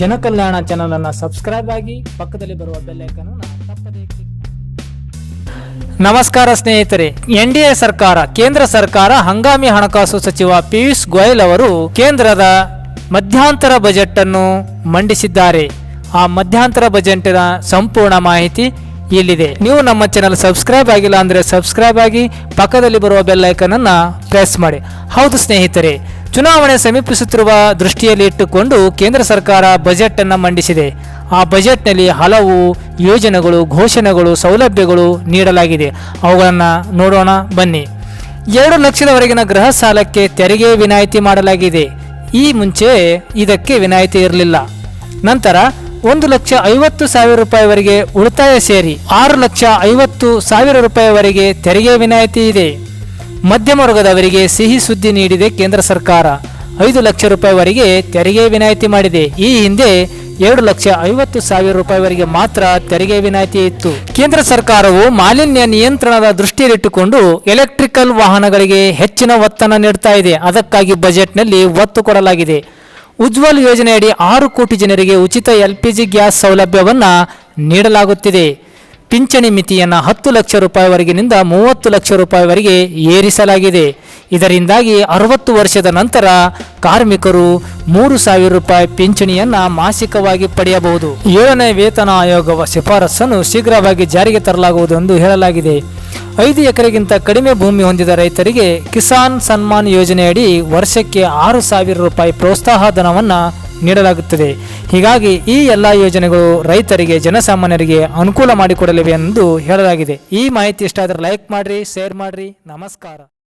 ಜನಕಲ್ಯಾಣ channel ಅನ್ನ subscribe ಆಗಿ ಪಕ್ಕದಲ್ಲಿ ಬರುವ ಬೆಲ್ ಐಕನ್ ತಪ್ಪದೇ click ನಮಸ್ಕಾರ ಸ್ನೇಹಿತರೆ, ಎನ್ ಡಿ ಎ ಸರ್ಕಾರ, ಕೇಂದ್ರ ಸರ್ಕಾರ ಹಂಗಾಮಿ ಹಣಕಾಸು ಸಚಿವ ಪಿಯೂಷ್ ಗೋಯಲ್ ಅವರು ಕೇಂದ್ರದ ಮಧ್ಯಂತರ ಬಜೆಟ್ ಅನ್ನು ಮಂಡಿಸಿದ್ದಾರೆ. ಆ ಮಧ್ಯಂತರ ಬಜೆಟ್ನ ಸಂಪೂರ್ಣ ಮಾಹಿತಿ ಇಲ್ಲಿದೆ. ನೀವು ನಮ್ಮ ಚಾನಲ್ ಸಬ್ಸ್ಕ್ರೈಬ್ ಆಗಿಲ್ಲ ಅಂದರೆ ಸಬ್ಸ್ಕ್ರೈಬ್ ಆಗಿ ಪಕ್ಕದಲ್ಲಿ ಬರುವ ಬೆಲ್ ಐಕನ್ ಅನ್ನ ಪ್ರೆಸ್ ಮಾಡಿ. ಹೌದು ಸ್ನೇಹಿತರೆ ಚುನಾವಣೆ ಸಮೀಪಿಸುತ್ತಿರುವ ದೃಷ್ಟಿಯಲ್ಲಿ ಇಟ್ಟುಕೊಂಡು ಕೇಂದ್ರ ಸರ್ಕಾರ ಬಜೆಟ್ ಅನ್ನು ಮಂಡಿಸಿದೆ. ಆ ಬಜೆಟ್ನಲ್ಲಿ ಹಲವು ಯೋಜನೆಗಳು, ಘೋಷಣೆಗಳು, ಸೌಲಭ್ಯಗಳು ನೀಡಲಾಗಿದೆ. ಅವುಗಳನ್ನು ನೋಡೋಣ, ಬನ್ನಿ. ಎರಡು ಲಕ್ಷದವರೆಗಿನ ಗೃಹ ಸಾಲಕ್ಕೆ ತೆರಿಗೆ ವಿನಾಯಿತಿ ಮಾಡಲಾಗಿದೆ. ಈ ಮುಂಚೆ ಇದಕ್ಕೆ ವಿನಾಯಿತಿ ಇರಲಿಲ್ಲ. ನಂತರ ಒಂದು ಲಕ್ಷ ಐವತ್ತು ಸಾವಿರ ರೂಪಾಯಿವರೆಗೆ ಉಳಿತಾಯ ಸೇರಿ ಆರು ಲಕ್ಷ ಐವತ್ತು ಸಾವಿರ ರೂಪಾಯಿವರೆಗೆ ತೆರಿಗೆ ವಿನಾಯಿತಿ ಇದೆ. ಮಧ್ಯಮ ವರ್ಗದವರಿಗೆ ಸಿಹಿ ಸುದ್ದಿ ನೀಡಿದೆ ಕೇಂದ್ರ ಸರ್ಕಾರ. ಐದು ಲಕ್ಷ ರೂಪಾಯಿವರೆಗೆ ತೆರಿಗೆ ವಿನಾಯಿತಿ ಮಾಡಿದೆ. ಈ ಹಿಂದೆ ಎರಡು ಲಕ್ಷ ಐವತ್ತು ಸಾವಿರ ರೂಪಾಯಿವರೆಗೆ ಮಾತ್ರ ತೆರಿಗೆ ವಿನಾಯಿತಿ ಇತ್ತು. ಕೇಂದ್ರ ಸರ್ಕಾರವು ಮಾಲಿನ್ಯ ನಿಯಂತ್ರಣದ ದೃಷ್ಟಿಯಲ್ಲಿಟ್ಟುಕೊಂಡು ಎಲೆಕ್ಟ್ರಿಕಲ್ ವಾಹನಗಳಿಗೆ ಹೆಚ್ಚಿನ ಒತ್ತನ್ನು ನೀಡ್ತಾ ಇದೆ. ಅದಕ್ಕಾಗಿ ಬಜೆಟ್ನಲ್ಲಿ ಒತ್ತು ಕೊಡಲಾಗಿದೆ. ಉಜ್ವಲ್ ಯೋಜನೆಯಡಿ ಆರು ಕೋಟಿ ಜನರಿಗೆ ಉಚಿತ ಎಲ್ಪಿಜಿ ಗ್ಯಾಸ್ ಸೌಲಭ್ಯವನ್ನು ನೀಡಲಾಗುತ್ತಿದೆ. ಪಿಂಚಣಿ ಮಿತಿಯನ್ನು ಹತ್ತು ಲಕ್ಷ ರೂಪಾಯಿವರೆಗಿನಿಂದ ಮೂವತ್ತು ಲಕ್ಷ ರೂಪಾಯಿವರೆಗೆ ಏರಿಸಲಾಗಿದೆ. ಇದರಿಂದಾಗಿ ಅರವತ್ತು ವರ್ಷದ ನಂತರ ಕಾರ್ಮಿಕರು ಮೂರು ಸಾವಿರ ರೂಪಾಯಿ ಪಿಂಚಣಿಯನ್ನು ಮಾಸಿಕವಾಗಿ ಪಡೆಯಬಹುದು. ಏಳನೇ ವೇತನ ಆಯೋಗವ ಶಿಫಾರಸನ್ನು ಶೀಘ್ರವಾಗಿ ಜಾರಿಗೆ ತರಲಾಗುವುದು ಎಂದು ಹೇಳಲಾಗಿದೆ. ಐದು ಎಕರೆಗಿಂತ ಕಡಿಮೆ ಭೂಮಿ ಹೊಂದಿದ ರೈತರಿಗೆ ಕಿಸಾನ್ ಸನ್ಮಾನ್ ಯೋಜನೆಯಡಿ ವರ್ಷಕ್ಕೆ ಆರು ಸಾವಿರ ರೂಪಾಯಿ ಪ್ರೋತ್ಸಾಹ ಧನವನ್ನು ನೀಡಲಾಗುತ್ತದೆ. ಹೀಗಾಗಿ ಈ ಎಲ್ಲ ಯೋಜನೆಗಳು ರೈತರಿಗೆ, ಜನಸಾಮಾನ್ಯರಿಗೆ ಅನುಕೂಲ ಮಾಡಿಕೊಡಲಿವೆ ಎಂದು ಹೇಳಲಾಗಿದೆ. ಈ ಮಾಹಿತಿ ಇಷ್ಟ ಆದರೆ ಲೈಕ್ ಮಾಡಿರಿ ಶೇರ್ ಮಾಡಿರಿ. ನಮಸ್ಕಾರ.